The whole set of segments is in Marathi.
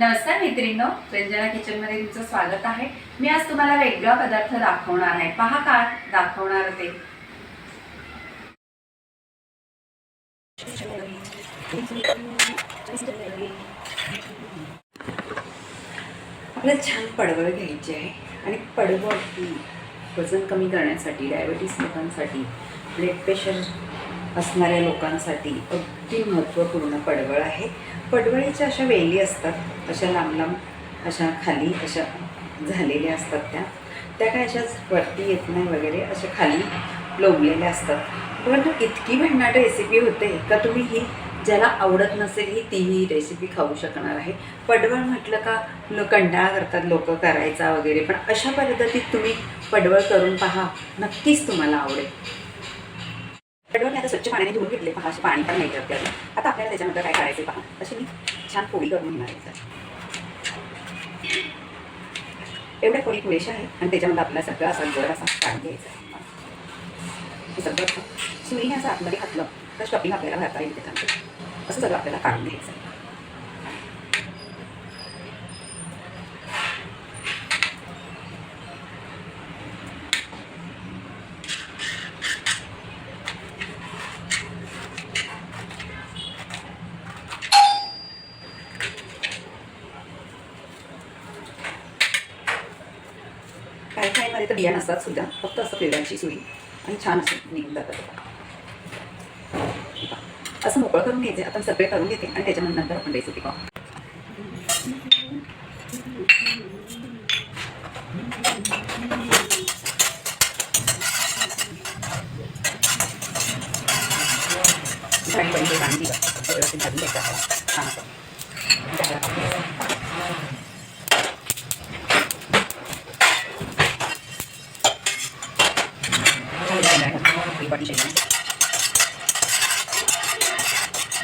नमस्कार मैत्रिणींनो रंजना किचनमध्ये तुमचं स्वागत आहे. मी आज तुम्हाला वेगळा पदार्थ दाखवणार आहे. पहा का दाखवणार ते. आपल्याला छान पडवळ घ्यायची आहे आणि पडवळ वजन कमी करण्यासाठी डायबिटीस लोकांसाठी ब्लड प्रेशर असणाऱ्या लोकांसाठी अगदी महत्त्वपूर्ण पडवळ आहे. पडवळीच्या अशा वेली असतात अशा लांब लांब अशा खाली अशा झालेल्या असतात त्या. त्या काय अशाच वरती येत नाही वगैरे अशा खाली लोंबलेल्या असतात. परंतु इतकी भन्नाट रेसिपी होते का तुम्ही ही ज्याला आवडत नसेल ही तीही रेसिपी खाऊ शकणार आहे. पडवळ म्हटलं का लो कंटाळा करतात लोक करायचा वगैरे पण अशा पद्धतीत तुम्ही पडवळ करून पहा. नक्कीच तुम्हाला आवडेल. पडवळ मी आता स्वच्छ पाण्याने धुवून घेतले. पहा असे पाणी पण नाही करते आता आपल्याला त्याच्यानंतर काय करायचे पहा. अशी मी छान पोळी करून घेणार आहे. एवढ्या पोळी पुरेशा आहे आणि त्याच्यामध्ये आपला सगळं असा गोड असा काढून घ्यायचा आहे. सगळं सुईने असं आतमध्ये घातलं तर स्टफिंग आपल्याला घालता येईल त्याच्यामध्ये असं सगळं आपल्याला काढून घ्यायचं आहे. काही काही मध्ये तर बिया नसतात सुद्धा फक्त असं पेड्यांची सुई आणि छान असं निघून जातात असं मोकळं करून घ्यायचे आपण सगळे करून घेते आणि त्याच्यानंतर आपण रेसिपी पाहू झाडी पण ते पाणी दिलं व्यवस्थित भाजून घ्यायचं आपल्याला छान असं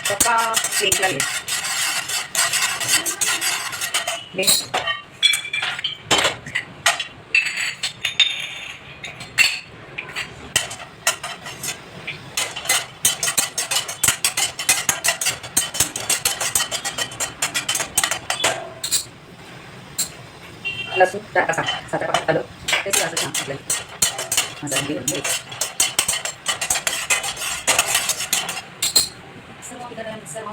त्याला टाकून घ्यायचं. पप्पा केक लागेल लसूण टाका सात सात पाच आलं ते सुद्धा असं छान आपल्याला मसाला घेऊन घ्यायचं सर्व गरम सर्व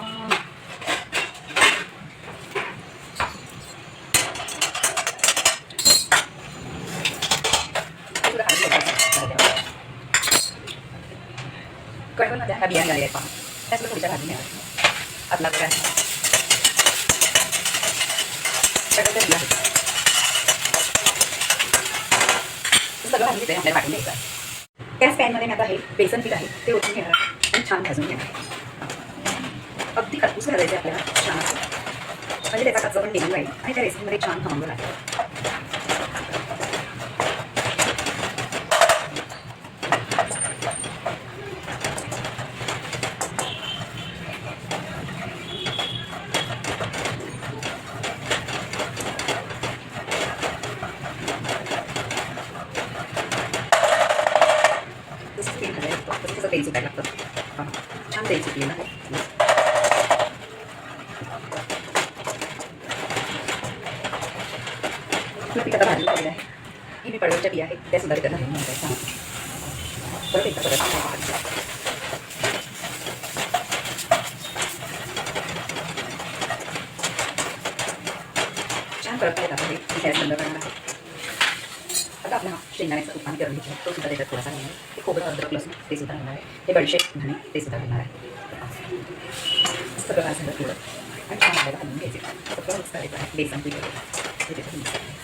कडवण ह्या बिया झाल्या पहा त्याच थोड्याशा भाजून घ्या आपला काय कडवच्या बिया सगळं भाजून घेते आपल्याला वाटून घ्यायचं त्याच पॅनमध्ये मी आता हे बेसन पीठ आहे ते ओतून घेणार आणि छान भाजून घेणार अगदी खरपूस घालायचं आपल्याला. छान असं. म्हणजे त्याचा कच्चा पण निघून राहील आणि त्या रेसिपीमध्ये छान थांबून आहे तसंच तेल कसं लागतं तसं तेल सुटायला लागतं छान तेल सुटलेलं आहे आपलं पीठ आता आहे ही मी बिया आहेत त्या सुद्धा परत एकदा परत छान परत येत आता हे. गॅस बंद करणार आहे. आता आपला शेंगदाण्याचं उत्पादन करून घेतलं. तो सुद्धा त्याच्यात थोडासा घेणार आहे हे खोबरं अद्रक लसूण ते सुद्धा घालणार आहे. हे बडीशेप धणे ते सुद्धा घालणार आहे. सगळं झालं थोडं. आणि छान आपल्याला घालून घ्यायचे. सगळं मिक्स करायचं आहे. बेसन पीठ वगैरे. त्याच्यात मिक्स करायचं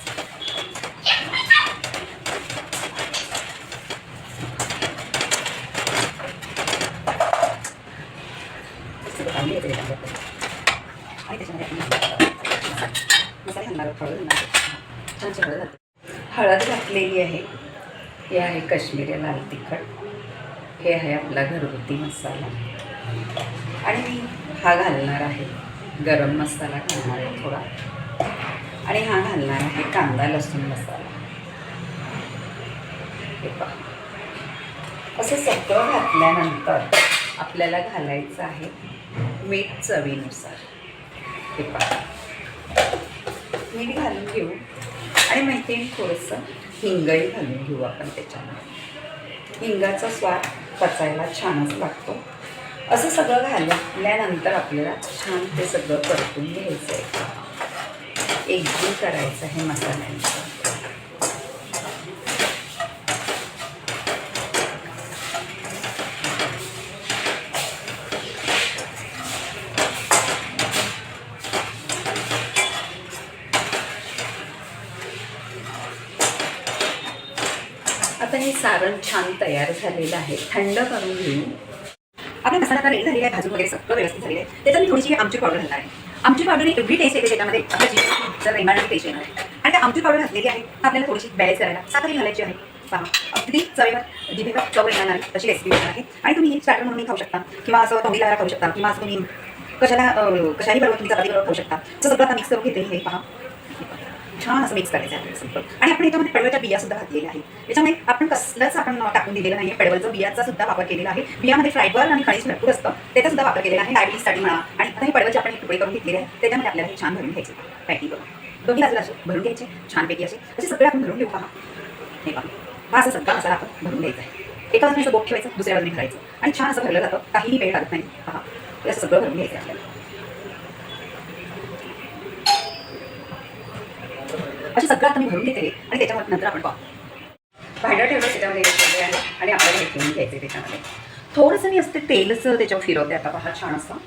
सगळं घालून घ्यायचं त्याच्यामध्ये आणि त्याच्यामध्ये आपण मसाले घालणार आहोत, हळद घालणार आहोत. छानशी हळद घालते हळद घेतलेली आहे. हे आहे काश्मीरी लाल तिखट. हे आहे आपला घरगुती मसाला. आणि मी हा घालणार आहे. गरम मसाला घालणार आहे थोडा. आणि हा घालणार आहे कांदा लसूण मसाला. हे पहा. असं सगळं घातल्यानंतर आपल्याला घालायचं आहे मीठ चवीनुसार. हे पहा. मीठ घालून घेऊ. आणि माहिती आहे? थोडंसं हिंगही घालून घेऊ आपण त्याच्यामध्ये. हिंगाचा स्वाद पचायला छानच लागतो. असं सगळं घालल्यानंतर आपल्याला छान ते सगळं परतून घ्यायचं आहे एकजीव करायचं आहे मसाल्यांचं आता हे सारण छान तयार झालेलं आहे. थंड करून घेऊ आपला मसाला आता रेडी झालेला आहे भाजून वगैरे सगळं व्यवस्थित झालेलं आहे. त्याच्यात मी थोडीशी आमची पावडर घालणार आहे. आमची पावडर एवढी टेस्ट येते त्याच्यामध्ये आपल्या जीवन रेंगाळण्याची टेस्ट येणार आहे. आणि त्या आमची पावडर घातलेली आहे आपल्याला थोडीशी बॅलेन्स करायला. साखरही घालायची आहे. पहा अगदी चवेवर जिभेवर चव येणार नाही तशी रेसिपी बनणार आहे. आणि तुम्ही ही स्टार्टर म्हणून खाऊ शकता. किंवा असं तोंडीला खाऊ शकता. किंवा असं तुम्ही कशाला कशाही बरोबर तुम्ही चपाती बरोबर खाऊ शकता. असं सगळं आता मिक्स करून घेते हे पहा. छान असं मिक्स करायचं आहे. सिंपल आणि आपण याच्यामध्ये पडवळच्या बिया सुद्धा घातलेल्या आहेत. याच्यामुळे आपण कसलंच आपण टाकून दिलेलं नाही पडवलचं बियाचा सुद्धा वापर केलेला आहे. बियामध्ये फायबर आणि खनिज भरपूर असतं. त्याचा सुद्धा वापर केलेला आहे. डायबिटीजसाठी म्हणा. आणि आता हे पडवळचे आपण तुकडे करून घेतलेले आहे त्याच्यामध्ये आपल्याला हे छान भरून घ्यायचे. पॅकिंग करून. दोन्ही बाजूला असे भरून घ्यायचे. छानपैकी असे. असे सगळे आपण भरून घेऊ. पहा. हे पहा. हा असं सगळा मसाला आपण भरून घ्यायचा आहे. एका बाजूने असं बोट ठेवायचं. दुसऱ्या बाजूने भरायचं आणि छान असं भरलं जातं. काहीही वेळ लागत नाही. पहा. असं सगळं भरून घ्यायचं आपल्याला. असे सगळं आता मी भरून घेते आणि त्याच्यावर नंतर आपण पाहू. भांडं ठेवलं त्याच्यामध्ये हे आहे आणि आपल्याला हे ठेवून घ्यायचे त्याच्यामध्ये. थोडंसं मी असते तेलचं त्याच्यावर फिरवते आता पहा छान असं.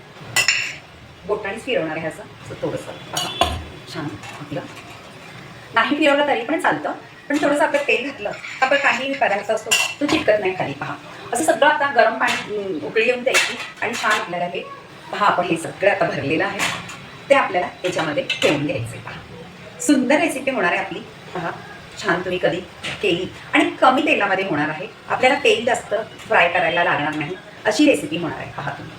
बोटानेच फिरवणार आहे असं. असं थोडंसं पहा छान आपलं. नाही फिरवलं तरी पण चालतं पण थोडंसं आपलं तेल घातलं आपण काही पदार्थ असतो तो चिटकत नाही खाली पहा. असं सगळं आता गरम पाणी उकळी येऊन द्यायची आणि छान आपल्याला हे पहा आपण हे सगळं आता भरलेलं आहे. ते आपल्याला याच्यामध्ये ठेवून घ्यायचे पहा. सुंदर रेसिपी होणार आहे आपली. पहा छान तुम्ही कधी केली. आणि कमी तेलामध्ये होणार आहे. आपल्याला तेल जास्त फ्राय करायला लागणार नाही. अशी रेसिपी होणार आहे. पहा तुम्ही.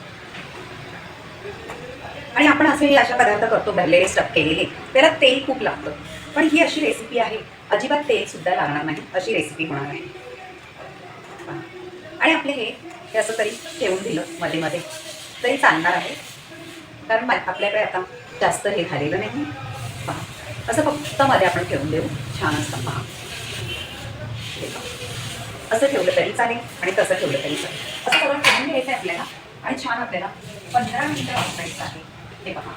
आणि आपण असे अशा पदार्थ करतो भरलेले स्टफ केलेले. त्याला तेल खूप लागतं. पण ही अशी रेसिपी आहे. अजिबात तेल सुद्धा लागणार नाही. अशी रेसिपी होणार आहे. आणि आपले हे असं तरी ठेवून दिलं मध्ये मध्ये. तरी चालणार आहे. कारण आपल्याकडे आता जास्त हे झालेलं नाही. पहा. असं फक्त मध्ये आपण ठेवून देऊ. छान असतं. पहा. असं ठेवलं तरी चालेल आणि तसं ठेवलं तरी चालेल. असं सगळं ठेवून घ्यायचं आहे आपल्याला आणि छान आपल्याला पंधरा मिनटं वापरायचं आहे. हे पहा.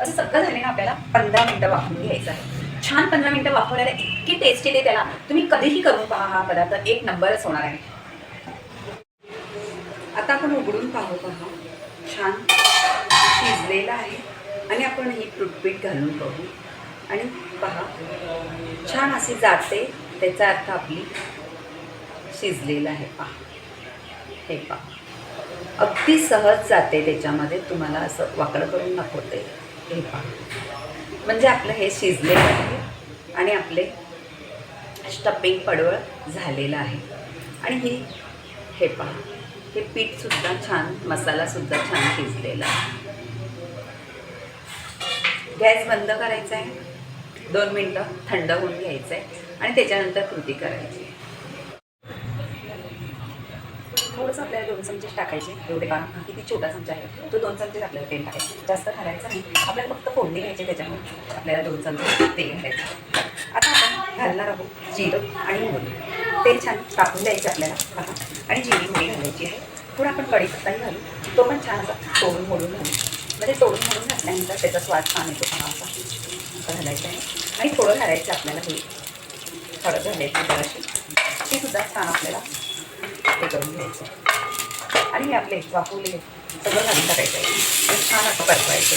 असं सगळं झालं ना आपल्याला पंधरा मिनटं वापरून घ्यायचं आहे. छान पंधरा मिनटं वापरायला इतकी टेस्ट येते त्याला. तुम्ही कधीही करून पहा हा पदार्थ. एक नंबरच होणार आहे. आता आपण उघडून पाहू पहा. छान शिजलेलं आहे. आणि आपण ही टूथपीठ घालून बघू. आणि पहा छान अशी जाते त्याचा अर्थ आपली शिजलेलं आहे पहा. हे पहा. अगदी सहज जाते त्याच्यामध्ये तुम्हाला असं वाकडं करून दाखवते हे पहा. म्हणजे आपलं हे शिजलेलं आहे आणि आपले स्टपिंग पडवळ झालेलं आहे. आणि ही हे पहा. हे पीठसुद्धा छान मसालासुद्धा छान शिजलेला आहे. गॅस बंद करायचा आहे. दोन मिनटं थंड होऊन घ्यायचं आहे आणि त्याच्यानंतर कृती करायची. थोडंसं आपल्याला दोन चमचे टाकायचे एवढे पहा किती छोटा चमचा आहे तो दोन चमचे आपल्याला तेल टाकायचे. जास्त घालायचं नाही आपल्याला फक्त फोडणी घ्यायची त्याच्यामुळे आपल्याला दोन चमचे तेल घालायचं. आता आपण घालणार आहोत जिरं आणि मोहरी. तेल छान टाकून द्यायचं आपल्याला. आणि जिरी मोहरी घालायची आहे. थोडं आपण कढीपत्ताही घालू. तो पण छान असा तोडून मोडून घालू. म्हणजे तोडून मोडून घातल्यानंतर त्याचा स्वाद छान येतो असा घालायचा घालायचं आहे. आणि थोडं घालायचं आपल्याला हे. हळद घालायची जराशी. ती सुद्धा छान आपल्याला हे करून घ्यायचं आणि हे आपले वाफवले सगळं घालून टाकायचं आहे. छान असं परतवायचं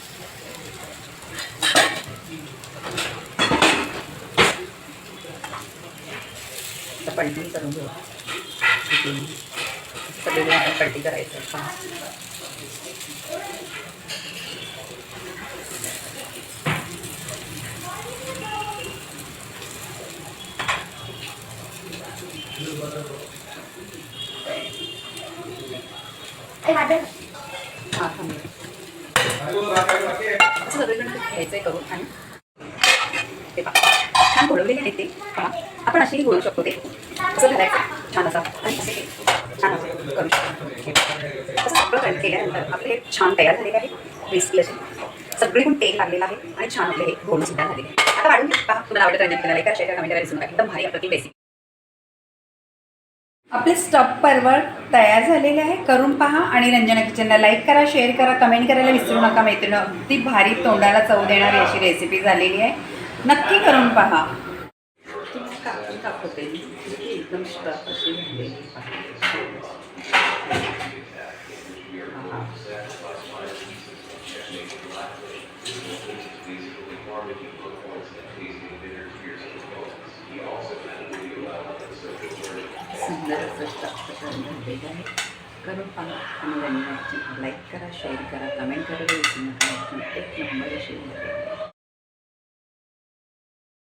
पलटी करून घेऊ. सगळीकडे आपण पलटी करायचं पहा हा. सगळीकडे घ्यायचं आहे करून आणि छान आहेत ते. पहा आपण असेही घोळू शकतो ते. असं घालायचं. छान असा. आणि असे छान करू शकतो. असं सगळं काय केल्यानंतर आपले हे छान तयार झालेले आहे. क्रिस्पी असे. सगळीकडून तेल लागलेलं आहे आणि छान आपले हे घोळून सुद्धा झालेले आता वाढून घ्या. पहा तुम्हाला आवडत रंजन केला का? शेअर कमेंट करायला एकदम भारी अप्रतिम बेसिक आपले स्टफ परवळ तयार झालेले आहे. करून पहा आणि रंजना किचनला लाईक करा शेअर करा कमेंट करायला विसरू नका मैत्रिणी. अगदी भारी तोंडाला चव देणारी अशी रेसिपी झालेली आहे. नक्की करून पहा. कापून दाखवते मी की एकदम स्टफ अशी झालेली सुंदर असं स्टफ झालेलं आहे करून पहा आणि लाईक करा शेअर करा कमेंट करा एक नंबर अशी झालेली आहे.